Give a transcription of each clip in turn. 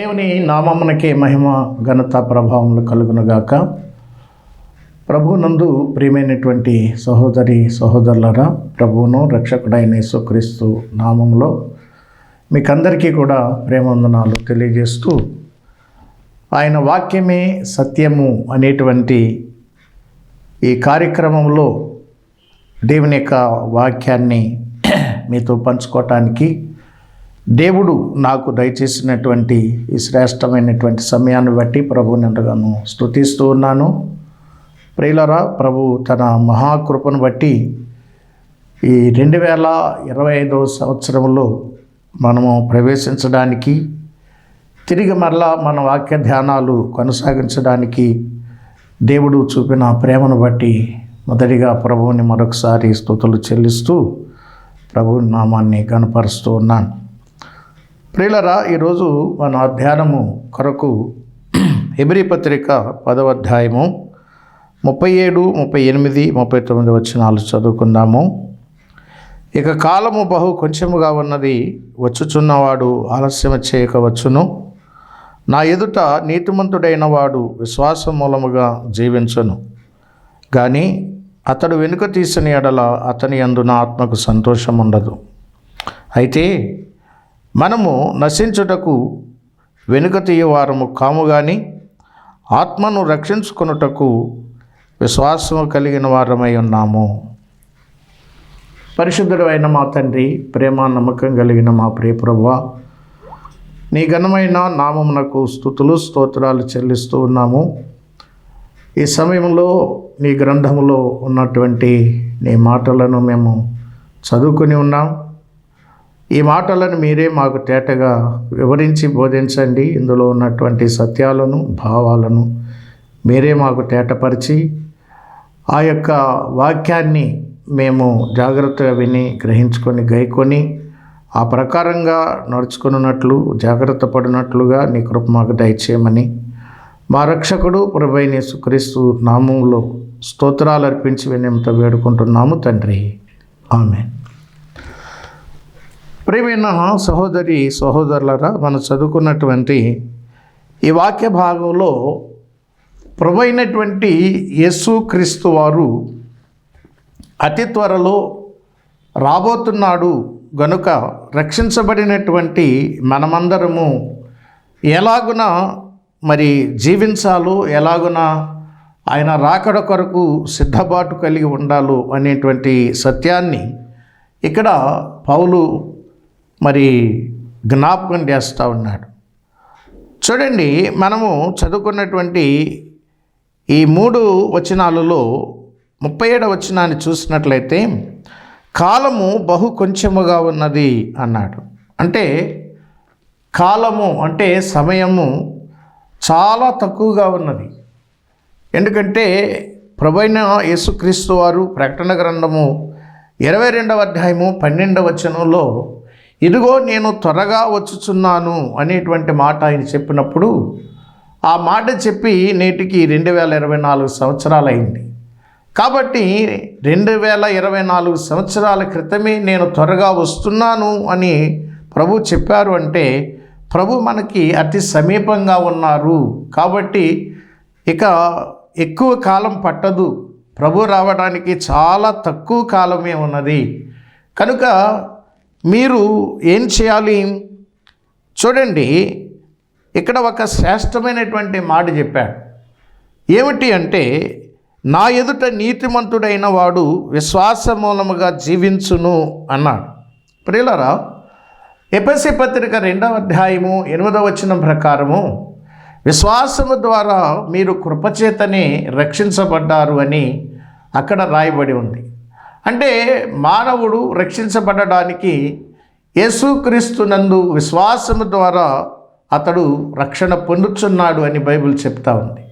దేవుని నామమునకే మహిమ ఘనత ప్రభావములు కలుగునుగాక. ప్రభునందు ప్రియమైనటువంటి సహోదరి సహోదరులరా ప్రభువును రక్షకుడైన యేసుక్రీస్తు నామంలో మీకందరికీ కూడా ప్రేమందనాలు తెలియజేస్తూ ఆయన వాక్యమే సత్యము అనేటువంటి ఈ కార్యక్రమంలో దేవుని యొక్క వాక్యాన్ని మీతో పంచుకోవటానికి దేవుడు నాకు దయచేసినటువంటి ఈ శ్రేష్టమైనటువంటి సమయాన్ని బట్టి ప్రభువుని ఎంతగానో స్తుతిస్తూ ఉన్నాను. ప్రియులరా ప్రభు తన మహాకృపను బట్టి ఈ రెండు వేల ఇరవై ఐదవ సంవత్సరంలో మనము ప్రవేశించడానికి తిరిగి మరలా మన వాక్య ధ్యానాలు కొనసాగించడానికి దేవుడు చూపిన ప్రేమను బట్టి మొదటిగా ప్రభువుని మరొకసారి స్థుతులు చెల్లిస్తూ ప్రభు నామాన్ని కనపరుస్తూ ఉన్నాను. ప్రియులరా ఈరోజు మన అధ్యయనము కొరకు హెబ్రి పత్రిక పదవ అధ్యాయము ముప్పై ఏడు ముప్పై ఎనిమిది ముప్పై తొమ్మిది వచ్చినాలు చదువుకుందాము. ఇక కాలము బహు కొంచెముగా ఉన్నది వచ్చుచున్నవాడు ఆలస్యం చేయకవచ్చును. నా ఎదుట నీతిమంతుడైన వాడు విశ్వాసం మూలముగా జీవించును. కానీ అతడు వెనుక తీసిన ఎడల అతని అందున ఆత్మకు సంతోషం ఉండదు అయితే మనము నశించుటకు వెనుక తీయవారము కాము గాని ఆత్మను రక్షించుకొనుటకు విశ్వాసము కలిగిన వారమై ఉన్నాము. పరిశుద్ధుడైన మా తండ్రి ప్రేమ నమ్మకం కలిగిన మా ప్రియ నీ ఘనమైన నామమునకు స్థుతులు స్తోత్రాలు చెల్లిస్తూ ఉన్నాము. ఈ సమయంలో నీ గ్రంథములో ఉన్నటువంటి నీ మాటలను మేము చదువుకొని ఉన్నాం. ఈ మాటలను మీరే మాకు తేటగా వివరించి బోధించండి. ఇందులో ఉన్నటువంటి సత్యాలను భావాలను మీరే మాకు తేటపరిచి ఆ యొక్క వాక్యాన్ని మేము జాగ్రత్తగా విని గ్రహించుకొని గైకొని ఆ ప్రకారంగా నడుచుకున్నట్లు జాగ్రత్త పడినట్లుగా నీ కృప మాకు దయచేయమని మా రక్షకుడు ప్రభైని సుక్రీస్తు నామంలో స్తోత్రాలు అర్పించి వినయంతో వేడుకుంటున్నాము తండ్రి. ఆమె ప్రేమైన సహోదరి సహోదరులరా మనం చదువుకున్నటువంటి ఈ వాక్య భాగంలో ప్రభైనటువంటి యేసు క్రీస్తు వారు అతి త్వరలో రాబోతున్నాడు గనుక రక్షించబడినటువంటి మనమందరము ఎలాగున మరి జీవించాలో ఎలాగున ఆయన రాకడ కొరకు సిద్ధపాటు కలిగి ఉండాలో అనేటువంటి సత్యాన్ని ఇక్కడ పౌలు మరి జ్ఞాపకం చేస్తూ ఉన్నాడు. చూడండి మనము చదువుకున్నటువంటి ఈ మూడు వచనాలలో ముప్పై ఏడవ వచనాన్ని చూసినట్లయితే కాలము బహు కొంచెముగా ఉన్నది అన్నాడు. అంటే కాలము అంటే సమయము చాలా తక్కువగా ఉన్నది. ఎందుకంటే ప్రభైన యేసుక్రీస్తు వారు ప్రకటన గ్రంథము ఇరవై రెండవ అధ్యాయము పన్నెండవ వచనంలో ఇదిగో నేను త్వరగా వచ్చుచున్నాను అనేటువంటి మాట ఆయన చెప్పినప్పుడు ఆ మాట చెప్పి నేటికి రెండు వేల ఇరవై నాలుగు సంవత్సరాలైంది. కాబట్టి రెండు వేల ఇరవై నాలుగు సంవత్సరాల క్రితమే నేను త్వరగా వస్తున్నాను అని ప్రభు చెప్పారు అంటే ప్రభు మనకి అతి సమీపంగా ఉన్నారు. కాబట్టి ఇక ఎక్కువ కాలం పట్టదు. ప్రభు రావడానికి చాలా తక్కువ కాలమే ఉన్నది. కనుక మీరు ఏం చేయాలి? చూడండి ఇక్కడ ఒక శ్రేష్టమైనటువంటి మాట చెప్పాడు. ఏమిటి అంటే నా ఎదుట నీతిమంతుడైన వాడు విశ్వాస మూలముగా జీవించును అన్నాడు. ప్రియులరా ఎపసి పత్రిక రెండవ అధ్యాయము ఎనిమిదవ వచనం ప్రకారము విశ్వాసము ద్వారా మీరు కృపచేతనే రక్షించబడ్డారు అని అక్కడ రాయబడి ఉంది. అంటే మానవుడు రక్షించబడడానికి యేసుక్రీస్తునందు విశ్వాసము ద్వారా అతడు రక్షణ పొందుతున్నాడు అని బైబిల్ చెప్తా ఉంది.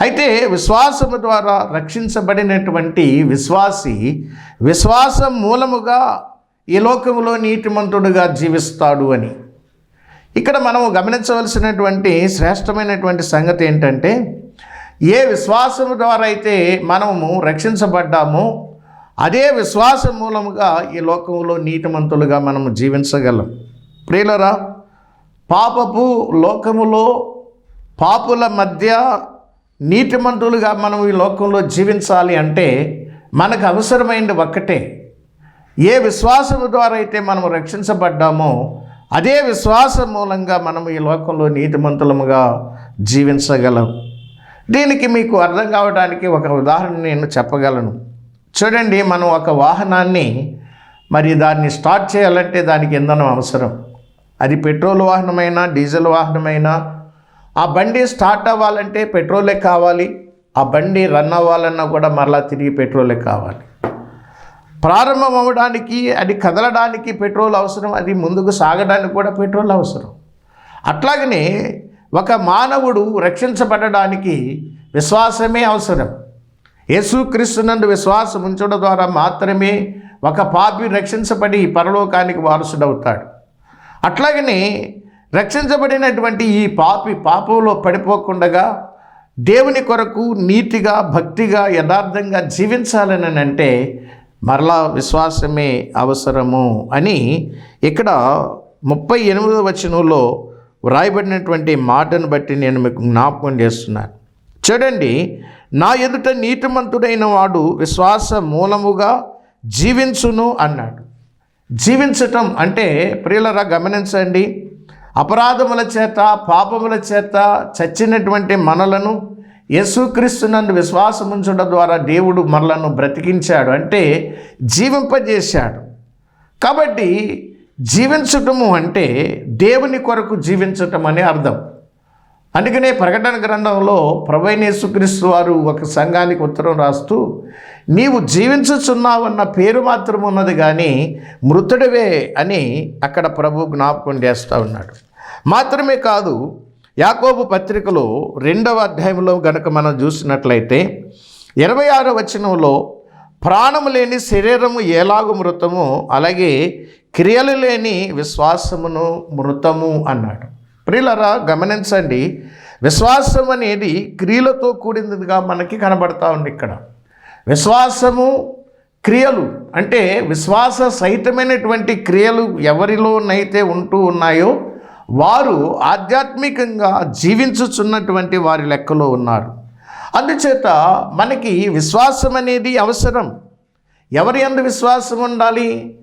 అయితే విశ్వాసము ద్వారా రక్షించబడినటువంటి విశ్వాసి విశ్వాసం మూలముగా ఈ లోకములో నీతిమంతుడుగా జీవిస్తాడు అని. ఇక్కడ మనం గమనించవలసినటువంటి శ్రేష్టమైనటువంటి సంగతి ఏంటంటే ఏ విశ్వాసము ద్వారా అయితే మనము రక్షించబడ్డామో అదే విశ్వాసం మూలముగా ఈ లోకంలో నీతిమంతులుగా మనము జీవించగలం. ప్రియులరా పాపపు లోకములో పాపుల మధ్య నీతిమంతులుగా మనం ఈ లోకంలో జీవించాలి అంటే మనకు అవసరమైనది ఒక్కటే. ఏ విశ్వాసము ద్వారా అయితే మనం రక్షించబడ్డామో అదే విశ్వాసం మూలంగా మనం ఈ లోకంలో నీతిమంతులముగా జీవించగలం. దీనికి మీకు అర్థం కావడానికి ఒక ఉదాహరణ నేను చెప్పగలను. చూడండి మనం ఒక వాహనాన్ని మరి దాన్ని స్టార్ట్ చేయాలంటే దానికి ఇంధనం అవసరం. అది పెట్రోల్ వాహనమైనా డీజిల్ వాహనమైనా ఆ బండి స్టార్ట్ అవ్వాలంటే పెట్రోలే కావాలి. ఆ బండి రన్ అవ్వాలన్నా కూడా మరలా తిరిగి పెట్రోలే కావాలి. ప్రారంభం అవ్వడానికి అది కదలడానికి పెట్రోల్ అవసరం అది ముందుకు సాగడానికి కూడా పెట్రోల్ అవసరం. అట్లాగనే ఒక మానవుడు రక్షించబడడానికి విశ్వాసమే అవసరం. యేసుక్రీస్తునందు విశ్వాసం ఉంచడం ద్వారా మాత్రమే ఒక పాపి రక్షించబడి పరలోకానికి వారసుడవుతాడు. అట్లాగనే రక్షించబడినటువంటి ఈ పాపి పాపంలో పడిపోకుండగా దేవుని కొరకు నీతిగా భక్తిగా యథార్థంగా జీవించాలని అంటే మరలా విశ్వాసమే అవసరము అని ఇక్కడ ముప్పై ఎనిమిదవ వచనంలో వ్రాయబడినటువంటి మాటను బట్టి నేను మీకు జ్ఞాపకం చేస్తున్నాను. చూడండి నా ఎదుట నీతిమంతుడైన వాడు విశ్వాస మూలముగా జీవించును అన్నాడు. జీవించటం అంటే ప్రియులరా గమనించండి. అపరాధముల చేత పాపముల చేత చచ్చినటువంటి మనలను యేసుక్రీస్తునందు విశ్వాసముంచడం ద్వారా దేవుడు మనలను బ్రతికించాడు అంటే జీవింపజేశాడు. కాబట్టి జీవించటము అంటే దేవుని కొరకు జీవించటం అనే అర్థం. అందుకనే ప్రకటన గ్రంథంలో ప్రభైన వారు ఒక సంఘానికి ఉత్తరం రాస్తూ నీవు జీవించుచున్నావన్న పేరు మాత్రం ఉన్నది కానీ మృతుడివే అని అక్కడ ప్రభు జ్ఞాపకం చేస్తూ ఉన్నాడు. మాత్రమే కాదు యాకోబు పత్రికలో రెండవ అధ్యాయంలో గనక మనం చూసినట్లయితే ఇరవై ఆరో వచనంలో ప్రాణము లేని శరీరము ఎలాగు మృతము? అలాగే క్రియలు లేని విశ్వాసమును మృతము అన్నాడు. ప్రియులరా గమనించండి విశ్వాసం అనేది క్రియలతో కూడినదిగా మనకి కనబడతా ఉంది ఇక్కడ. విశ్వాసము క్రియలు అంటే విశ్వాస సహితమైనటువంటి క్రియలు ఎవరిలోనైతే ఉంటూ ఉన్నాయో వారు ఆధ్యాత్మికంగా జీవించుచున్నటువంటి వారి లెక్కలో ఉన్నారు. అందుచేత మనకి విశ్వాసం అనేది అవసరం. ఎవరి అందు విశ్వాసం ఉండాలి?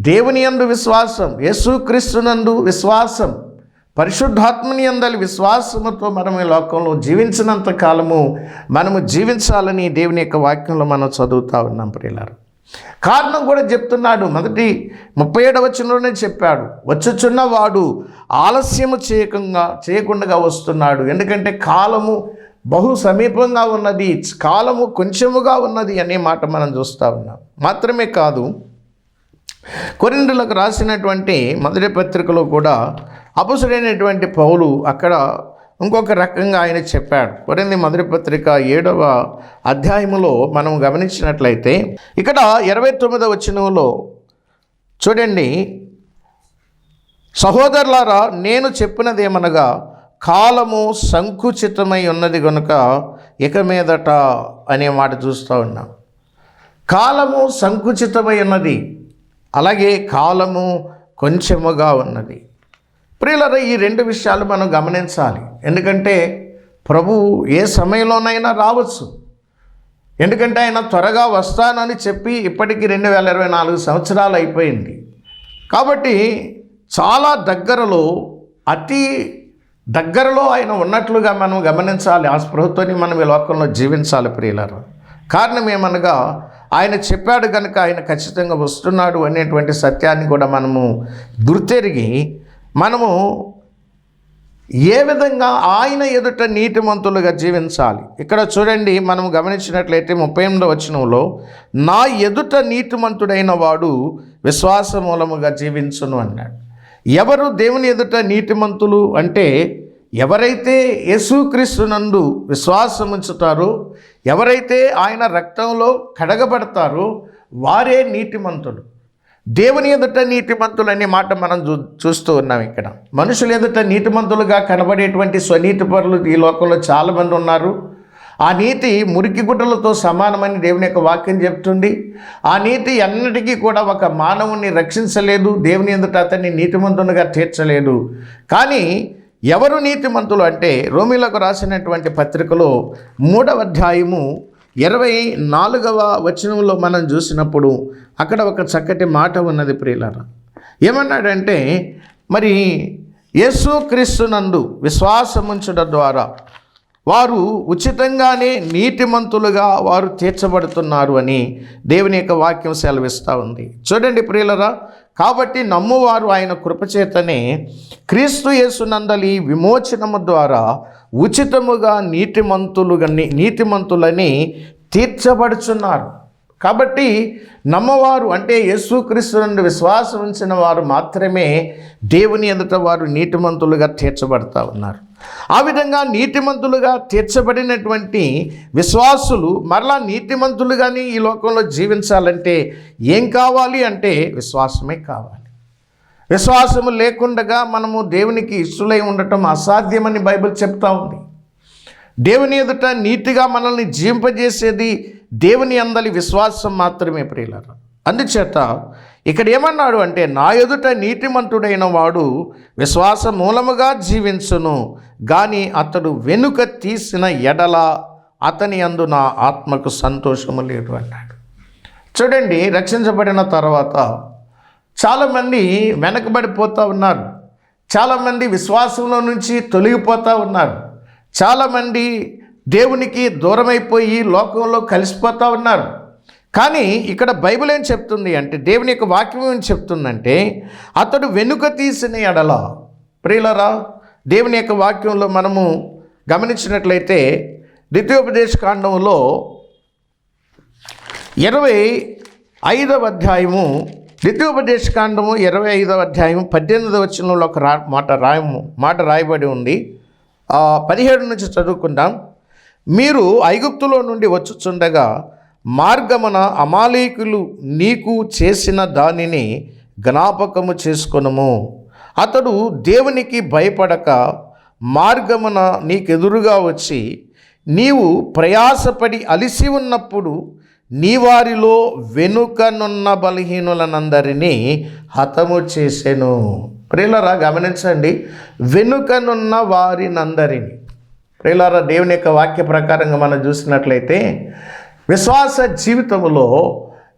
దేవుని అందు విశ్వాసం యేసుక్రీస్తునందు విశ్వాసం. పరిశుద్ధాత్మని అందలి విశ్వాసముతో మనం ఈ లోకంలో జీవించినంత కాలము మనము జీవించాలని దేవుని యొక్క వాక్యంలో మనం చదువుతా ఉన్నాం ప్రియులారు. కారణం కూడా చెప్తున్నాడు. మొదటి ముప్పై ఏడవ వచ్చినలోనే చెప్పాడు. వచ్చుచున్న వాడు ఆలస్యము చేయకుండా చేయకుండా వస్తున్నాడు. ఎందుకంటే కాలము బహు సమీపంగా ఉన్నది కాలము కొంచెముగా ఉన్నది అనే మాట మనం చూస్తూ ఉన్నాం. మాత్రమే కాదు కొరిండులకు రాసినటువంటి మొదటి పత్రికలో కూడా అపసుడైనటువంటి పౌలు అక్కడ ఇంకొక రకంగా ఆయన చెప్పాడు. కొరింది మొదటి పత్రిక ఏడవ అధ్యాయములో మనం గమనించినట్లయితే ఇక్కడ ఇరవై తొమ్మిదవ వచనంలో చూడండి సహోదరులారా నేను చెప్పినదేమనగా కాలము సంకుచితమై ఉన్నది కనుక ఇక మీదట అనే మాట చూస్తూ ఉన్నాం. కాలము సంకుచితమై ఉన్నది అలాగే కాలము కొంచెముగా ఉన్నది. ప్రియులర ఈ రెండు విషయాలు మనం గమనించాలి. ఎందుకంటే ప్రభు ఏ సమయంలోనైనా రావచ్చు. ఎందుకంటే ఆయన త్వరగా వస్తానని చెప్పి ఇప్పటికీ రెండు వేల ఇరవై నాలుగు సంవత్సరాలు అయిపోయింది. కాబట్టి చాలా దగ్గరలో అతి దగ్గరలో ఆయన ఉన్నట్లుగా మనం గమనించాలి. ఆ స్పృహతోని మనం ఈ లోకంలో జీవించాలి ప్రియులరు. కారణం ఏమనగా ఆయన చెప్పాడు కనుక ఆయన ఖచ్చితంగా వస్తున్నాడు అనేటువంటి సత్యాన్ని కూడా మనము గుర్తెరిగి మనము ఏ విధంగా ఆయన ఎదుట నీతిమంతులుగా జీవించాలి? ఇక్కడ చూడండి మనం గమనించినట్లయితే ముప్పై ఎనిమిదో వచనంలో నా ఎదుట నీతిమంతుడైన వాడు విశ్వాస మూలముగా జీవించును అన్నాడు. ఎవరు దేవుని ఎదుట నీతిమంతులు అంటే ఎవరైతే యేసుక్రీస్తునందు విశ్వాసం ఉంచుతారో ఎవరైతే ఆయన రక్తంలో కడగబడతారో వారే నీతిమంతులు. దేవుని ఎదుట నీతిమంతులు అనే మాట మనం చూ చూస్తూ ఉన్నాం ఇక్కడ. మనుషుల ఎదుట నీతిమంతులుగా కనబడేటువంటి స్వనీతి పరులు ఈ లోకంలో చాలామంది ఉన్నారు. ఆ నీతి మురికి గుడ్డలతో సమానమని దేవుని యొక్క వాక్యం చెప్తుంది. ఆ నీతి ఎన్నటికీ కూడా ఒక మానవుని రక్షించలేదు. దేవుని ఎదుట అతన్ని నీతిమంతునిగా తీర్చలేదు. కానీ ఎవరు నీతిమంతులు అంటే రోమిలకు రాసినటువంటి పత్రికలో మూడవ అధ్యాయము ఇరవై నాలుగవ వచనంలో మనం చూసినప్పుడు అక్కడ ఒక చక్కటి మాట ఉన్నది ప్రియులారా. ఏమన్నాడంటే మరి యేసు క్రీస్తునందు విశ్వాసముంచడం ద్వారా వారు ఉచితంగానే నీతిమంతులుగా వారు తీర్చబడుతున్నారు అని దేవుని యొక్క వాక్యం సెలవిస్తూ ఉంది. చూడండి ప్రియులరా కాబట్టి నమ్మువారు ఆయన కృపచేతనే క్రీస్తు యేసునందలి విమోచనము ద్వారా ఉచితముగా నీతిమంతులు నీతిమంతులని తీర్చబడుచున్నారు. కాబట్టి నమ్మవారు అంటే యేసుక్రీస్తు నుండి విశ్వాసం ఉంచిన వారు మాత్రమే దేవుని ఎదుట వారు నీతిమంతులుగా తీర్చబడతా ఉన్నారు. ఆ విధంగా నీతిమంతులుగా తీర్చబడినటువంటి విశ్వాసులు మరలా నీతిమంతులుగాని ఈ లోకంలో జీవించాలంటే ఏం కావాలి అంటే విశ్వాసమే కావాలి. విశ్వాసము లేకుండగా మనము దేవునికి ఇష్టలై ఉండటం అసాధ్యమని బైబిల్ చెప్తా ఉంది. దేవుని ఎదుట నీతిగా మనల్ని జీవింపజేసేది దేవుని అందలి విశ్వాసం మాత్రమే ప్రియులారా. అందుచేత ఇక్కడ ఏమన్నాడు అంటే నా ఎదుట నీతిమంతుడైన వాడు విశ్వాస మూలముగా జీవించును కానీ అతడు వెనుక తీసిన ఎడల అతని అందు నా ఆత్మకు సంతోషము లేదు అన్నాడు. చూడండి రక్షించబడిన తర్వాత చాలామంది వెనకబడిపోతూ ఉన్నారు. చాలామంది విశ్వాసంలో నుంచి తొలగిపోతూ ఉన్నారు. చాలామంది దేవునికి దూరమైపోయి లోకంలో కలిసిపోతూ ఉన్నారు. కానీ ఇక్కడ బైబిల్ ఏం చెప్తుంది అంటే దేవుని యొక్క వాక్యం ఏం చెప్తుందంటే అతడు వెనుక తీసిన ఎడల ప్రియులరా దేవుని యొక్క వాక్యంలో మనము గమనించినట్లయితే ద్వితీయోపదేశ కాండంలో ఇరవై ఐదవ అధ్యాయము ద్వితీయోపదేశ కాండము ఇరవై ఐదవ అధ్యాయం పద్దెనిమిదవ వచనంలో ఒక రా మాట రాయము మాట రాయబడి ఉంది. పదిహేడు నుంచి చదువుకుందాం. మీరు ఐగుప్తులో నుండి వచ్చుచుండగా మార్గమున అమాలేకులు నీకు చేసిన దానిని జ్ఞాపకము చేసుకొనుము. అతడు దేవునికి భయపడక మార్గమున నీకెదురుగా వచ్చి నీవు ప్రయాసపడి అలిసి ఉన్నప్పుడు నీ వారిలో వెనుకనున్న బలహీనులనందరినీ హతము చేసెను. ప్రియులరా గమనించండి. వెనుకనున్న వారినందరినీ. ప్రియులారా దేవుని యొక్క వాక్య ప్రకారంగా మనం చూసినట్లయితే విశ్వాస జీవితంలో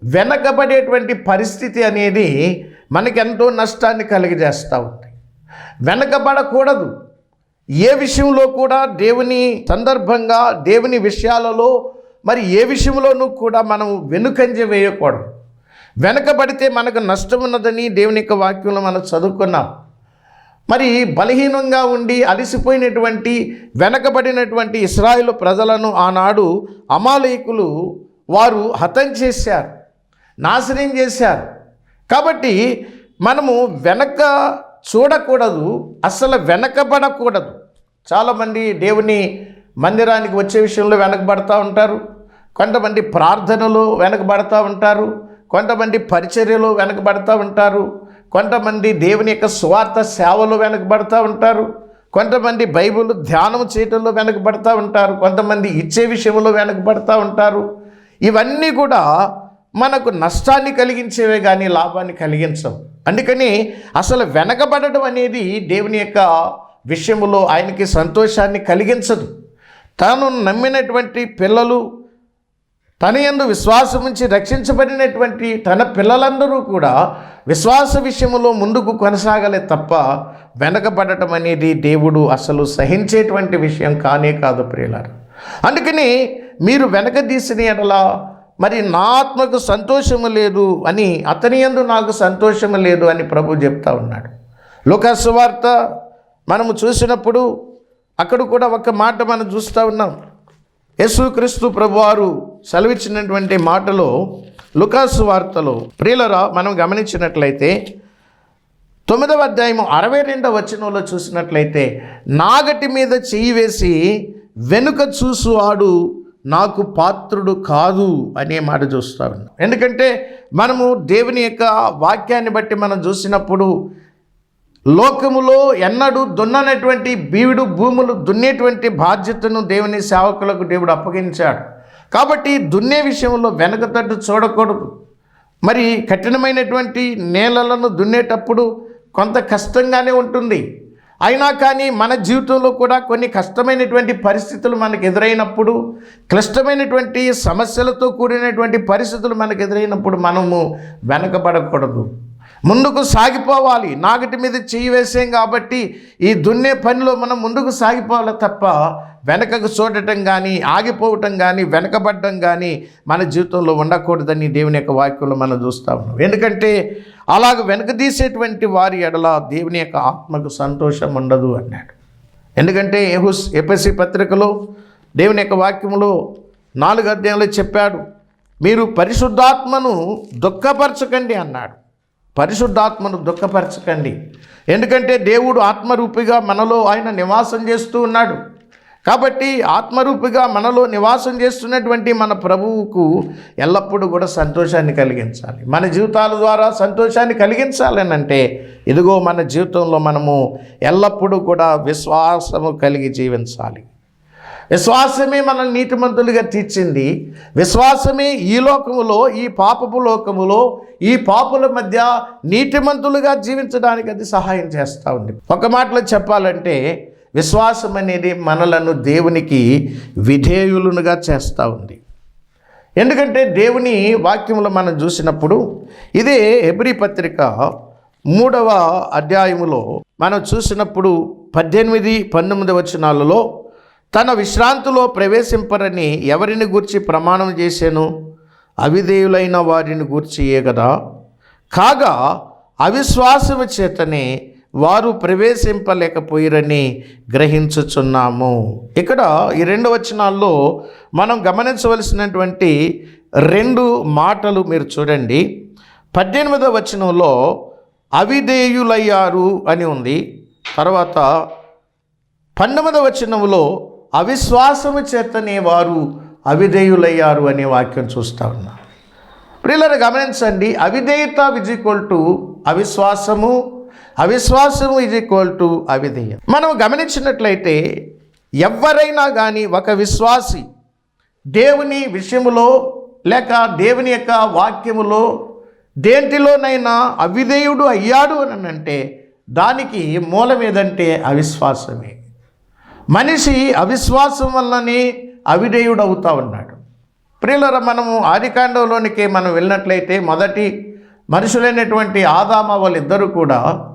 వెనకబడేటువంటి పరిస్థితి అనేది మనకెంతో నష్టాన్ని కలిగజేస్తూ ఉంది. వెనకబడకూడదు. ఏ విషయంలో కూడా దేవుని సందర్భంగా దేవుని విషయాలలో మరి ఏ విషయంలోనూ కూడా మనం వెనుకంజ వేయకూడదు. వెనకబడితే మనకు నష్టం ఉన్నదని దేవుని యొక్క వాక్యంలో మనం చదువుకున్నాం. మరి బలహీనంగా ఉండి అలసిపోయినటువంటి వెనకబడినటువంటి ఇస్రాయిల్ ప్రజలను ఆనాడు అమాలయకులు వారు హతం చేశారు నాశనం చేశారు. కాబట్టి మనము వెనక చూడకూడదు అసలు వెనకబడకూడదు. చాలామంది దేవుని మందిరానికి వచ్చే విషయంలో వెనకబడతా ఉంటారు. కొంతమంది ప్రార్థనలో వెనకబడతా ఉంటారు. కొంతమంది పరిచర్యలో వెనకబడతా ఉంటారు. కొంతమంది దేవుని యొక్క స్వార్థ సేవలో వెనకబడతా ఉంటారు. కొంతమంది బైబిల్ ధ్యానం చేయటంలో వెనకబడతా ఉంటారు. కొంతమంది ఇచ్చే విషయంలో వెనకబడతా ఉంటారు. ఇవన్నీ కూడా మనకు నష్టాన్ని కలిగించేవే కానీ లాభాన్ని కలిగించవు. అందుకని అసలు వెనకబడడం అనేది దేవుని యొక్క విషయంలో ఆయనకి సంతోషాన్ని కలిగించదు. తాను నమ్మినటువంటి పిల్లలు తన యందు విశ్వాసం నుంచి రక్షించబడినటువంటి తన పిల్లలందరూ కూడా విశ్వాస విషయంలో ముందుకు కొనసాగలే తప్ప వెనకబడటం అనేది దేవుడు అసలు సహించేటువంటి విషయం కానే కాదు ప్రియులారు. అందుకని మీరు వెనక తీసిన ఎడలా మరి నా ఆత్మకు సంతోషము లేదు అని అతని యందు నాకు సంతోషము లేదు అని ప్రభు చెప్తా ఉన్నాడు. లోకాసు వార్త మనము చూసినప్పుడు అక్కడ కూడా ఒక మాట మనం చూస్తూ ఉన్నాం. యేసుక్రీస్తు ప్రభువారు సెలవిచ్చినటువంటి మాటలో లుకాసు వార్తలో ప్రియులరా మనం గమనించినట్లయితే తొమ్మిదవ అధ్యాయము అరవై రెండవ వచనంలో చూసినట్లయితే నాగటి మీద చెయ్యి వేసి వెనుక చూసువాడు నాకు పాత్రుడు కాదు అనే మాట చూస్తా ఉన్నాం. ఎందుకంటే మనము దేవుని యొక్క వాక్యాన్ని బట్టి మనం చూసినప్పుడు లోకములో ఎన్నడూ దున్ననటువంటి బీవిడు భూములు దున్నేటువంటి బాధ్యతను దేవుని సేవకులకు దేవుడు అప్పగించాడు. కాబట్టి దున్నే విషయంలో వెనకతట్టు చూడకూడదు. మరి కఠినమైనటువంటి నేలలను దున్నేటప్పుడు కొంత కష్టంగానే ఉంటుంది. అయినా కానీ మన జీవితంలో కూడా కొన్ని కష్టమైనటువంటి పరిస్థితులు మనకు ఎదురైనప్పుడు క్లిష్టమైనటువంటి సమస్యలతో కూడినటువంటి పరిస్థితులు మనకు ఎదురైనప్పుడు మనము వెనకబడకూడదు. ముందుకు సాగిపోవాలి. నాగటి మీద చెయ్యి వేసాం కాబట్టి ఈ దున్నే పనిలో మనం ముందుకు సాగిపోవాలి తప్ప వెనకకు చూడటం కానీ ఆగిపోవటం కానీ వెనకబడటం కానీ మన జీవితంలో ఉండకూడదని దేవుని యొక్క వాక్యంలో మనం చూస్తూ ఉన్నాం. ఎందుకంటే అలాగ వెనక తీసేటువంటి వారి ఎడల దేవుని యొక్క ఆత్మకు సంతోషం ఉండదు అన్నాడు. ఎందుకంటే ఎహుస్ ఎపిసి పత్రికలో దేవుని యొక్క వాక్యంలో నాలుగు అధ్యాయంలో చెప్పాడు మీరు పరిశుద్ధాత్మను దుఃఖపరచకండి అన్నాడు. పరిశుద్ధాత్మను దుఃఖపరచకండి. ఎందుకంటే దేవుడు ఆత్మరూపిగా మనలో ఆయన నివాసం చేస్తూ ఉన్నాడు. కాబట్టి ఆత్మరూపిగా మనలో నివాసం చేస్తున్నటువంటి మన ప్రభువుకు ఎల్లప్పుడూ కూడా సంతోషాన్ని కలిగించాలి. మన జీవితాల ద్వారా సంతోషాన్ని కలిగించాలని అంటే ఇదిగో మన జీవితంలో మనము ఎల్లప్పుడూ కూడా విశ్వాసము కలిగి జీవించాలి. విశ్వాసమే మనల్ని నీతిమంతులుగా తీర్చింది. విశ్వాసమే ఈ లోకములో ఈ పాపపు లోకములో ఈ పాపుల మధ్య నీతిమంతులుగా జీవించడానికి అది సహాయం చేస్తూ ఉంది. ఒక మాటలో చెప్పాలంటే విశ్వాసం అనేది మనలను దేవునికి విధేయులుగా చేస్తూ ఉంది. ఎందుకంటే దేవుని వాక్యంలో మనం చూసినప్పుడు ఇదే ఎబ్రి పత్రిక మూడవ అధ్యాయములో మనం చూసినప్పుడు పద్దెనిమిది పంతొమ్మిది వచనాలలో తన విశ్రాంతిలో ప్రవేశింపరని ఎవరిని గూర్చి ప్రమాణం చేశాను? అవిధేయులైన వారిని గూర్చియే కదా కాగా అవిశ్వాసము చేతనే వారు ప్రవేశింపలేకపోయిరని గ్రహించుచున్నాము. ఇక్కడ ఈ రెండు వచనాల్లో మనం గమనించవలసినటువంటి రెండు మాటలు మీరు చూడండి. పద్దెనిమిదవ వచనంలో అవిధేయులయ్యారు అని ఉంది. తర్వాత పంతొమ్మిదవ వచనంలో అవిశ్వాసము చేతనే వారు అవిధేయులయ్యారు అనే వాక్యం చూస్తా ఉన్నా. ప్రియులను గమనించండి అవిధేయత ఇజ్ ఈక్వల్ టు అవిశ్వాసము అవిశ్వాసము ఇజ్ ఈక్వల్ టు అవిధేయం. మనం గమనించినట్లయితే ఎవరైనా కానీ ఒక విశ్వాసి దేవుని విషయములో లేక దేవుని యొక్క వాక్యములో దేంటిలోనైనా అవిధేయుడు అయ్యాడు అని అంటే దానికి మూలం ఏదంటే అవిశ్వాసమే. మనిషి అవిశ్వాసం వల్లనే అవిధేయుడు అవుతా ఉన్నాడు. ప్రియులర మనము ఆదికాండంలోనికి మనం వెళ్ళినట్లయితే మొదటి మనుషులైనటువంటి ఆదామ వాళ్ళిద్దరూ కూడా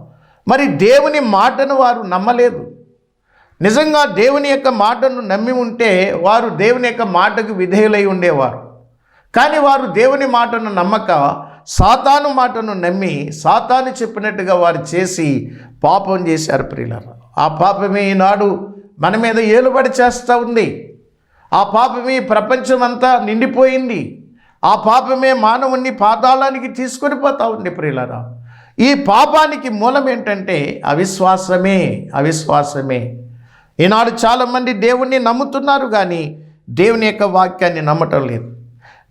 మరి దేవుని మాటను వారు నమ్మలేదు. నిజంగా దేవుని యొక్క మాటను నమ్మి ఉంటే వారు దేవుని యొక్క మాటకు విధేయులై ఉండేవారు. కానీ వారు దేవుని మాటను నమ్మక సాతాను మాటను నమ్మి సాతాను చెప్పినట్టుగా వారు చేసి పాపం చేశారు ప్రియులరు. ఆ పాపమే ఈనాడు మన మీద ఏలుబడి చేస్తూ ఉంది. ఆ పాపమే ప్రపంచమంతా నిండిపోయింది. ఆ పాపమే మానవుణ్ణి పాతాళానికి తీసుకొని పోతా ఉంది ప్రియులరా. ఈ పాపానికి మూలం ఏంటంటే అవిశ్వాసమే అవిశ్వాసమే. ఈనాడు చాలామంది దేవుణ్ణి నమ్ముతున్నారు కానీ దేవుని యొక్క వాక్యాన్ని నమ్మటం లేదు.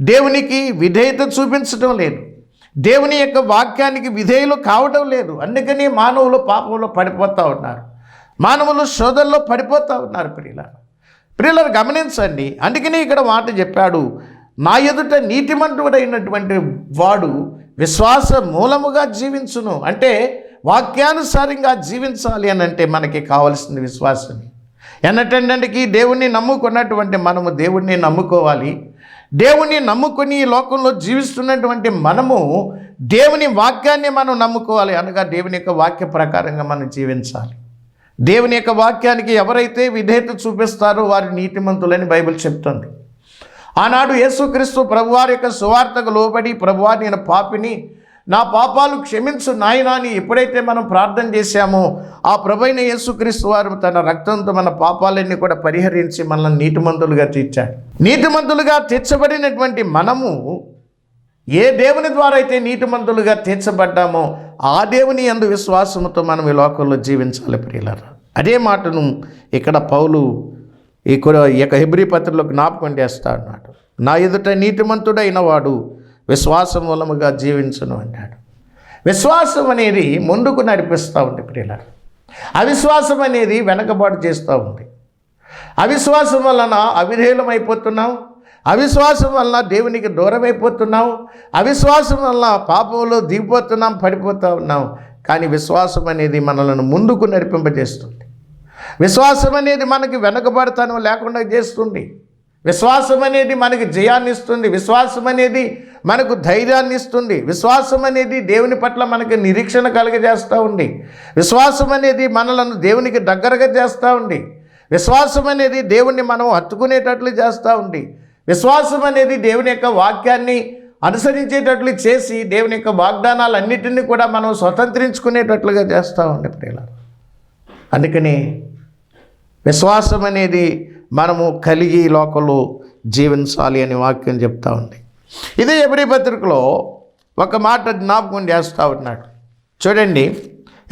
దేవునికి విధేయత చూపించడం లేదు. దేవుని యొక్క వాక్యానికి విధేయులు కావటం లేదు. అందుకని మానవులు పాపంలో పడిపోతూ ఉన్నారు. మానవులు శోధనలో పడిపోతూ ఉన్నారు ప్రియుల ప్రియులను గమనించండి. అందుకని ఇక్కడ మాట చెప్పాడు నా ఎదుట నీతిమంతుడైనటువంటి వాడు విశ్వాస మూలముగా జీవించును. అంటే వాక్యానుసారంగా జీవించాలి అని అంటే మనకి కావలసింది విశ్వాసమే. ఎన్నటండానికి దేవుణ్ణి నమ్ముకున్నటువంటి మనము దేవుణ్ణి నమ్ముకోవాలి. దేవుని నమ్ముకుని ఈ లోకంలో జీవిస్తున్నటువంటి మనము దేవుని వాక్యాన్ని మనం నమ్ముకోవాలి అనగా దేవుని యొక్క వాక్య ప్రకారంగా మనం జీవించాలి. దేవుని యొక్క వాక్యానికి ఎవరైతే విధేయత చూపిస్తారో వారి నీతిమంతులని బైబిల్ చెప్తుంది. ఆనాడు యేసుక్రీస్తు ప్రభువారి యొక్క సువార్తకు లోబడి ప్రభువారి నేను పాపిని నా పాపాలు క్షమించు నాయనా అని ఎప్పుడైతే మనం ప్రార్థన చేశామో ఆ ప్రభైన యేసుక్రీస్తు వారు తన రక్తంతో మన పాపాలన్నీ కూడా పరిహరించి మనల్ని నీతిమంతులుగా తీర్చాడు. నీతిమంతులుగా తీర్చబడినటువంటి మనము ఏ దేవుని ద్వారా అయితే నీతిమంతులుగా తీర్చబడ్డామో ఆ దేవుని ఎందు విశ్వాసముతో మనం ఈ లోకంలో జీవించాలి ప్రియులరా. అదే మాటను ఇక్కడ పౌలు ఈ యొక్క హెబ్రి పత్రిలో జ్ఞాపకం చేస్తా అన్నాడు నా ఎదుట నీతిమంతుడైన వాడు విశ్వాసం మూలముగా జీవించను అంటాడు విశ్వాసం అనేది ముందుకు నడిపిస్తూ ఉంది ప్రియుల అవిశ్వాసం అనేది వెనకబాటు చేస్తూ ఉంది. అవిశ్వాసం వలన అవిధేయులం అయిపోతున్నాం అవిశ్వాసం వల్ల దేవునికి దూరమైపోతున్నాం అవిశ్వాసం వల్ల పాపంలో దిగిపోతున్నాం పడిపోతూ ఉన్నాం. కానీ విశ్వాసం అనేది మనలను ముందుకు నడిపింపజేస్తుంది. విశ్వాసం అనేది మనకి వెనకబడతనం లేకుండా చేస్తుంది. విశ్వాసం అనేది మనకి జయాన్ని ఇస్తుంది. విశ్వాసం అనేది మనకు ధైర్యాన్ని ఇస్తుంది. విశ్వాసం అనేది దేవుని పట్ల మనకి నిరీక్షణ కలుగజేస్తూ ఉంది. విశ్వాసం అనేది మనలను దేవునికి దగ్గరగా చేస్తూ ఉంది. విశ్వాసం అనేది దేవుణ్ణి మనం హత్తుకునేటట్లు చేస్తూ ఉంది. విశ్వాసం అనేది దేవుని యొక్క వాక్యాన్ని అనుసరించేటట్లు చేసి దేవుని యొక్క వాగ్దానాలన్నిటినీ కూడా మనం స్వతంత్రించుకునేటట్లుగా చేస్తూ ఉండే ప్రియుల అందుకని విశ్వాసం అనేది మనము కలిగి లోకంలో జీవించాలి అని వాక్యం చెప్తా ఉంది. ఇదే ఎబ్రి పత్రికలో ఒక మాట జ్ఞాపకం చేస్తూ ఉన్నాడు. చూడండి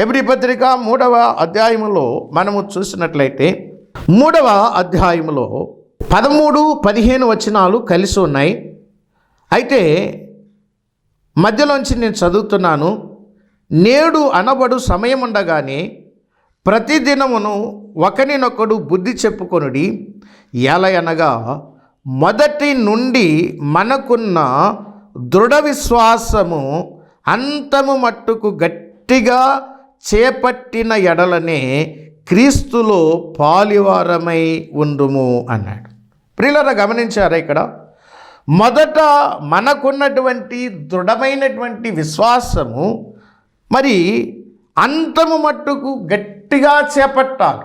ఎబ్రి పత్రిక మూడవ అధ్యాయములో మనము చూసినట్లయితే మూడవ అధ్యాయములో పదమూడు పదిహేను వచనాలు కలిసి ఉన్నాయి. అయితే మధ్యలోంచి నేను చదువుతున్నాను. నేడు అనబడు సమయం ఉండగానే ప్రతిదినమును ఒకరినొకడు బుద్ధి చెప్పుకొనుడి. ఎలయనగా మొదటి నుండి మనకున్న దృఢ విశ్వాసము అంతము మట్టుకు గట్టిగా చేపట్టిన ఎడలనే క్రీస్తులో పాలివారమై ఉండుము అన్నాడు. ప్రియులరా గమనించారా ఇక్కడ? మొదట మనకున్నటువంటి దృఢమైనటువంటి విశ్వాసము మరి అంతము మట్టుకు గట్టిగా చేపట్టాలి.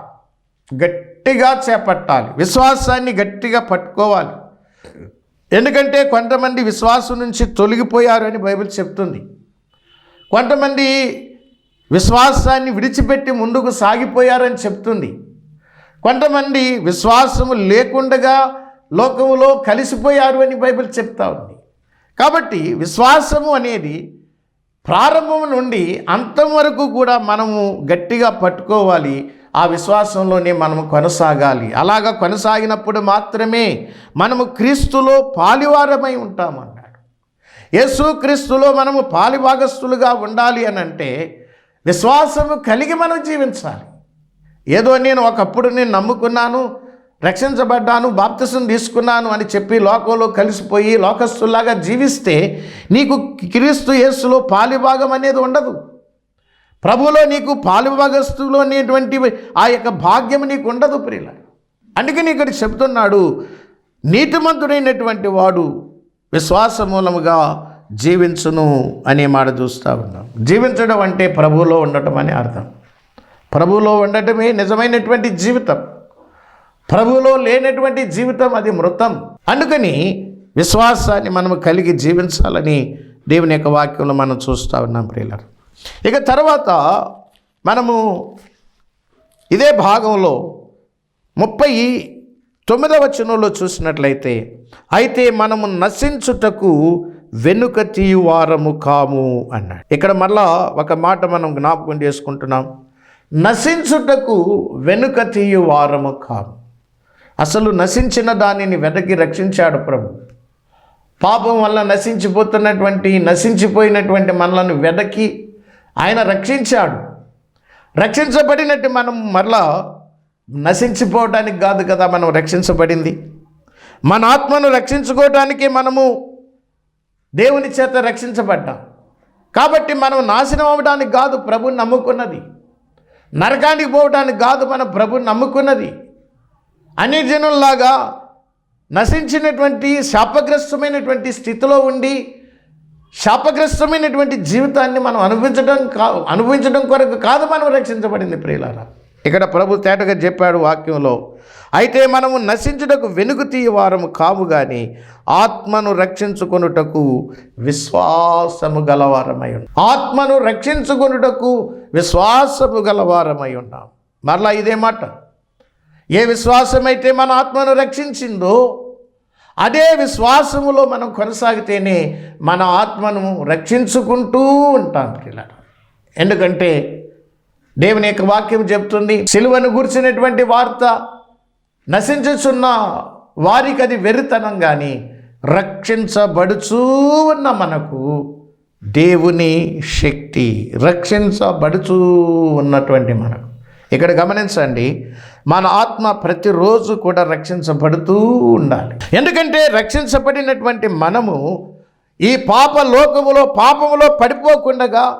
గట్టిగా చేపట్టాలి. విశ్వాసాన్ని గట్టిగా పట్టుకోవాలి. ఎందుకంటే కొంతమంది విశ్వాసం నుంచి తొలగిపోయారు అని బైబిల్ చెప్తుంది. కొంతమంది విశ్వాసాన్ని విడిచిపెట్టి ముందుకు సాగిపోయారని చెప్తుంది. కొంతమంది విశ్వాసము లేకుండగా లోకములో కలిసిపోయారు అని బైబిల్ చెప్తా ఉంది. కాబట్టి విశ్వాసము అనేది ప్రారంభం నుండి అంతం వరకు కూడా మనము గట్టిగా పట్టుకోవాలి. ఆ విశ్వాసంలోనే మనము కొనసాగాలి. అలాగా కొనసాగినప్పుడు మాత్రమే మనము క్రీస్తులో పాలివారమై ఉంటామన్నాడు. యేసు క్రీస్తులో మనము పాలిభాగస్తులుగా ఉండాలి అని అంటే విశ్వాసము కలిగి మనం జీవించాలి. ఏదో నేను ఒకప్పుడు నేను నమ్ముకున్నాను రక్షించబడ్డాను బాప్తిసం తీసుకున్నాను అని చెప్పి లోకంలో కలిసిపోయి లోకస్తుల్లాగా జీవిస్తే నీకు క్రీస్తు యేసులో పాలిభాగం అనేది ఉండదు. ప్రభులో నీకు పాలుభాగస్తులు అనేటువంటి ఆ యొక్క భాగ్యం నీకు ఉండదు ప్రియుల. అందుకని ఇక్కడ చెప్తున్నాడు నీతిమంతుడైనటువంటి వాడు విశ్వాస మూలముగా జీవించును అనే మాట చూస్తూ ఉన్నాం. జీవించడం అంటే ప్రభువులో ఉండటం అని అర్థం. ప్రభువులో ఉండటమే నిజమైనటువంటి జీవితం. ప్రభువులో లేనటువంటి జీవితం అది మృతం. అందుకని విశ్వాసాన్ని మనము కలిగి జీవించాలని దేవుని యొక్క వాక్యంలో మనం చూస్తూ ఉన్నాం ప్రియులరు. ఇక తర్వాత మనము ఇదే భాగంలో ముప్పై తొమ్మిదవ వచనంలో చూసినట్లయితే అయితే మనము నశించుటకు వెనుక తీయువారము కాము అన్నాడు. ఇక్కడ మళ్ళా ఒక మాట మనం జ్ఞాపకం చేసుకుంటున్నాం. నశించుటకు వెనుక తీయువారము కాదు. అసలు నశించిన దానిని వెనక్కి రక్షించాడు ప్రభు. పాపం వల్ల నశించిపోతున్నటువంటి నశించిపోయినటువంటి మనలను వెనక్కి ఆయన రక్షించాడు. రక్షించబడినట్టు మనం మరలా నశించిపోవటానికి కాదు కదా మనం రక్షించబడింది. మన ఆత్మను రక్షించుకోవటానికి మనము దేవుని చేత రక్షించబడ్డాం. కాబట్టి మనం నాశనం అవ్వడానికి కాదు ప్రభుని నమ్ముకున్నది. నరకానికి పోవటానికి కాదు మన ప్రభు నమ్ముకున్నది. అన్ని జనుల్లాగా నశించినటువంటి శాపగ్రస్తమైనటువంటి స్థితిలో ఉండి శాపగ్రస్తమైనటువంటి జీవితాన్ని మనం అనుభవించడం కా అనుభవించడం కొరకు కాదు మనం రక్షించబడింది ప్రియులారా. ఇక్కడ ప్రభు తేటగా చెప్పాడు వాక్యంలో అయితే మనము నశించుటకు వెనుక తీయవారము కాము కానీ ఆత్మను రక్షించుకొనుటకు విశ్వాసము గలవారమై ఆత్మను రక్షించుకొనుటకు విశ్వాసము గలవారమై ఉన్నాం. మరలా ఇదే మాట. ఏ విశ్వాసమైతే మన ఆత్మను రక్షించిందో అదే విశ్వాసములో మనం కొనసాగితేనే మన ఆత్మను రక్షించుకుంటూ ఉంటాం పిల్లలు. ఎందుకంటే దేవుని యొక్క వాక్యం చెప్తుంది సిలువను గుర్చినటువంటి వార్త నశించుచున్న వారికి అది వెరితనం కానీ రక్షించబడుచూ ఉన్న మనకు దేవుని శక్తి రక్షించబడుచు ఉన్నటువంటి మనకు ఇక్కడ గమనించండి మన ఆత్మ ప్రతిరోజు కూడా రక్షించబడుతూ ఉండాలి. ఎందుకంటే రక్షించబడినటువంటి మనము ఈ పాప లోకములో పాపములో పడిపోకుండగా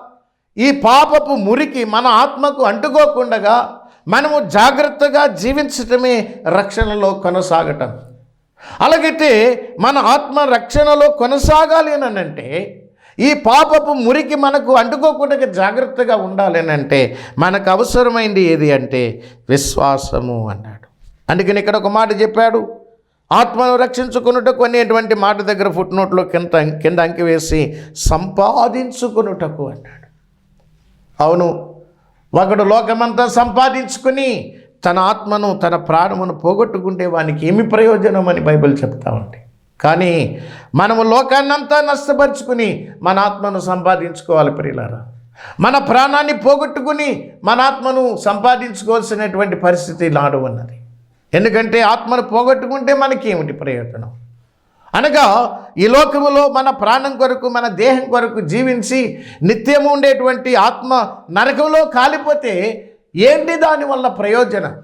ఈ పాపపు మురికి మన ఆత్మకు అంటుకోకుండగా మనము జాగ్రత్తగా జీవించటమే రక్షణలో కొనసాగటం. అలాగైతే మన ఆత్మ రక్షణలో కొనసాగాలి అని అంటే ఈ పాపపు మురికి మనకు అంటుకోకుండా జాగ్రత్తగా ఉండాలి అని అంటే మనకు అవసరమైంది ఏది అంటే విశ్వాసము అన్నాడు. అందుకని ఇక్కడ ఒక మాట చెప్పాడు. ఆత్మను రక్షించుకున్నటకు అనేటువంటి మాట దగ్గర ఫుట్ నోట్లో కింద కింద అంకి వేసి సంపాదించుకున్నటకు అన్నాడు. అవును ఒకడు లోకమంతా సంపాదించుకుని తన ఆత్మను తన ప్రాణమును పోగొట్టుకుంటే వానికి ఏమి ప్రయోజనం అని బైబిల్ చెప్తా ఉంది. కానీ మనము లోకాన్నంతా నష్టపరుచుకుని మన ఆత్మను సంపాదించుకోవాలి ప్రియులారా. మన ప్రాణాన్ని పోగొట్టుకుని మన ఆత్మను సంపాదించుకోవాల్సినటువంటి పరిస్థితి నాడు ఉన్నది. ఎందుకంటే ఆత్మను పోగొట్టుకుంటే మనకి ఏమిటి ప్రయోజనం? అనగా ఈ లోకములో మన ప్రాణం కొరకు మన దేహం కొరకు జీవించి నిత్యము ఉండేటువంటి ఆత్మ నరకంలో కాలిపోతే ఏంటి దానివల్ల ప్రయోజనం?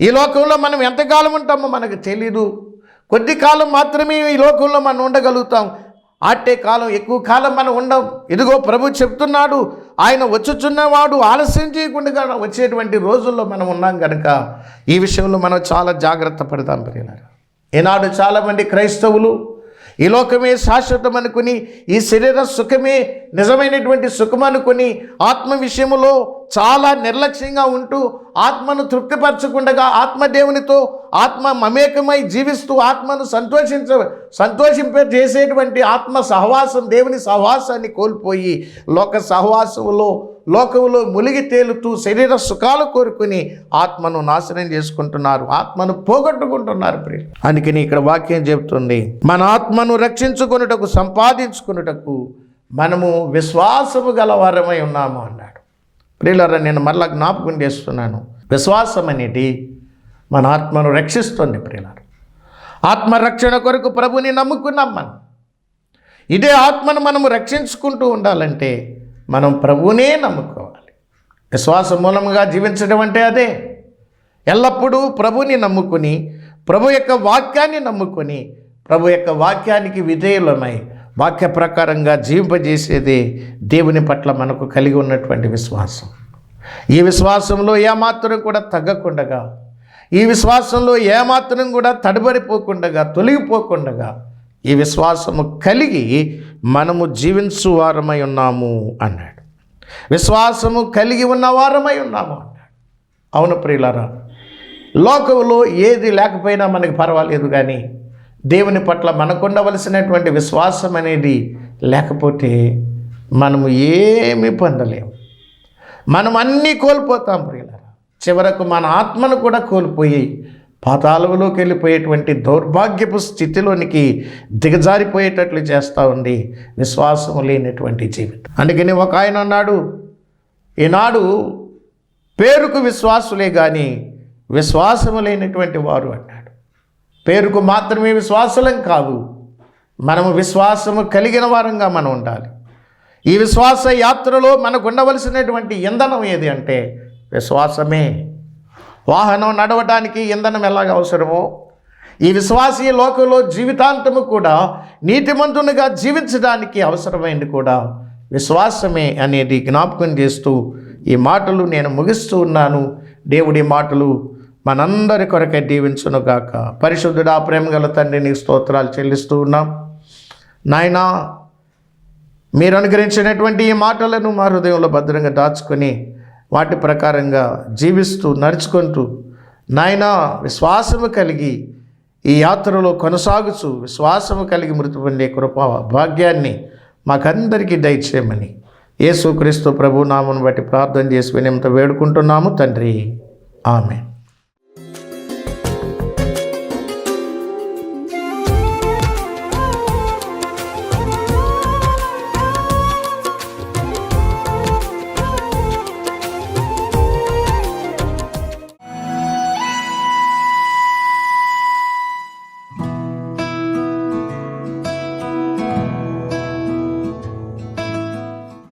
ఈ లోకంలో మనం ఎంతకాలం ఉంటామో మనకు తెలీదు. కొద్ది కాలం మాత్రమే ఈ లోకంలో మనం ఉండగలుగుతాం. ఆటే కాలం ఎక్కువ కాలం మనం ఉండం. ఇదిగో ప్రభు చెప్తున్నాడు ఆయన వచ్చుచున్నవాడు ఆలస్యం చేయకుండా వచ్చేటువంటి రోజుల్లో మనం ఉన్నాం కనుక ఈ విషయంలో మనం చాలా జాగ్రత్త పడతాం ప్రియులారా. ఈనాడు చాలామంది క్రైస్తవులు ఈ లోకమే శాశ్వతం అనుకుని ఈ శరీర సుఖమే నిజమైనటువంటి సుఖం అనుకుని ఆత్మ విషయంలో చాలా నిర్లక్ష్యంగా ఉంటూ ఆత్మను తృప్తిపరచకుండగా ఆత్మదేవునితో ఆత్మ మమేకమై జీవిస్తూ ఆత్మను సంతోషించ సంతోషింప చేసేటువంటి ఆత్మ సహవాసం దేవుని సహవాసాన్ని కోల్పోయి లోక సహవాసంలో లోకంలో ములిగి తేలుతూ శరీర సుఖాలు కోరుకుని ఆత్మను నాశనం చేసుకుంటున్నారు ఆత్మను పోగొట్టుకుంటున్నారు ప్రియ అందుకని ఇక్కడ వాక్యం చెబుతుంది మన ఆత్మను రక్షించుకొనుటకు సంపాదించుకొనుటకు మనము విశ్వాసము గలవారమై ఉన్నాము అన్నాడు. ప్రియులరా నేను మరలా జ్ఞాపకం చేస్తున్నాను. విశ్వాసం అనేది మన ఆత్మను రక్షిస్తుంది ప్రియులారు. ఆత్మరక్షణ కొరకు ప్రభుని నమ్ముకున్నాం మనం. ఇదే ఆత్మను మనము రక్షించుకుంటూ ఉండాలంటే మనం ప్రభువునే నమ్ముకోవాలి. విశ్వాస మూలముగా జీవించడం అంటే అదే. ఎల్లప్పుడూ ప్రభుని నమ్ముకుని ప్రభు యొక్క వాక్యాన్ని నమ్ముకొని ప్రభు యొక్క వాక్యానికి విధేయులమై వాక్య ప్రకారంగా జీవింపజేసేది దేవుని పట్ల మనకు కలిగి ఉన్నటువంటి విశ్వాసం. ఈ విశ్వాసంలో ఏమాత్రం కూడా తగ్గకుండగా ఈ విశ్వాసంలో ఏమాత్రం కూడా తడబడిపోకుండగా తొలగిపోకుండగా ఈ విశ్వాసము కలిగి మనము జీవించు వారమై ఉన్నాము అన్నాడు. విశ్వాసము కలిగి ఉన్న వారమై ఉన్నాము అన్నాడు. అవును ప్రియులారా లోకంలో ఏది లేకపోయినా మనకి పర్వాలేదు కానీ దేవుని పట్ల మనకుండవలసినటువంటి విశ్వాసం అనేది లేకపోతే మనము ఏమీ పొందలేము. మనం అన్నీ కోల్పోతాం ప్రియులారా. చివరకు మన ఆత్మను కూడా కోల్పోయి పాతాళంలోకి వెళ్ళిపోయేటువంటి దౌర్భాగ్యపు స్థితిలోనికి దిగజారిపోయేటట్లు చేస్తూ ఉంది విశ్వాసము లేనటువంటి జీవితం. అందుకని ఒక ఆయన అన్నాడు ఈనాడు పేరుకు విశ్వాసులే కానీ విశ్వాసము లేనటువంటి వారు అన్నాడు. పేరుకు మాత్రమే విశ్వాసులం కాదు. మనము విశ్వాసము కలిగిన వారంగా మనం ఉండాలి. ఈ విశ్వాస యాత్రలో మనకు ఉండవలసినటువంటి ఇంధనం ఏది అంటే విశ్వాసమే. వాహనం నడవడానికి ఇంధనం ఎలాగ అవసరమో ఈ విశ్వాసీయ లోకంలో జీవితాంతము కూడా నీతిమంతునిగా జీవించడానికి అవసరమైంది కూడా విశ్వాసమే అనేది జ్ఞాపకం చేస్తూ ఈ మాటలు నేను ముగిస్తూ ఉన్నాను. దేవుడి మాటలు మనందరి కొరకై దీవించునుగాక పరిశుద్ధుడా ప్రేమగల తండ్రి నీకు స్తోత్రాలు చెల్లిస్తూ ఉన్నాం. నాయనా మీరు అనుగ్రహించినటువంటి ఈ మాటలను మా హృదయంలో భద్రంగా దాచుకొని వాటి ప్రకారంగా జీవిస్తూ నడుచుకుంటూ నాయనా విశ్వాసము కలిగి ఈ యాత్రలో కొనసాగుచు విశ్వాసము కలిగి మృతి పొందే కృప భాగ్యాన్ని మాకందరికీ దయచేయమని యేసుక్రీస్తు ప్రభు నామను బట్టి ప్రార్థన చేసి వినియంత వేడుకుంటున్నాము తండ్రి. ఆమె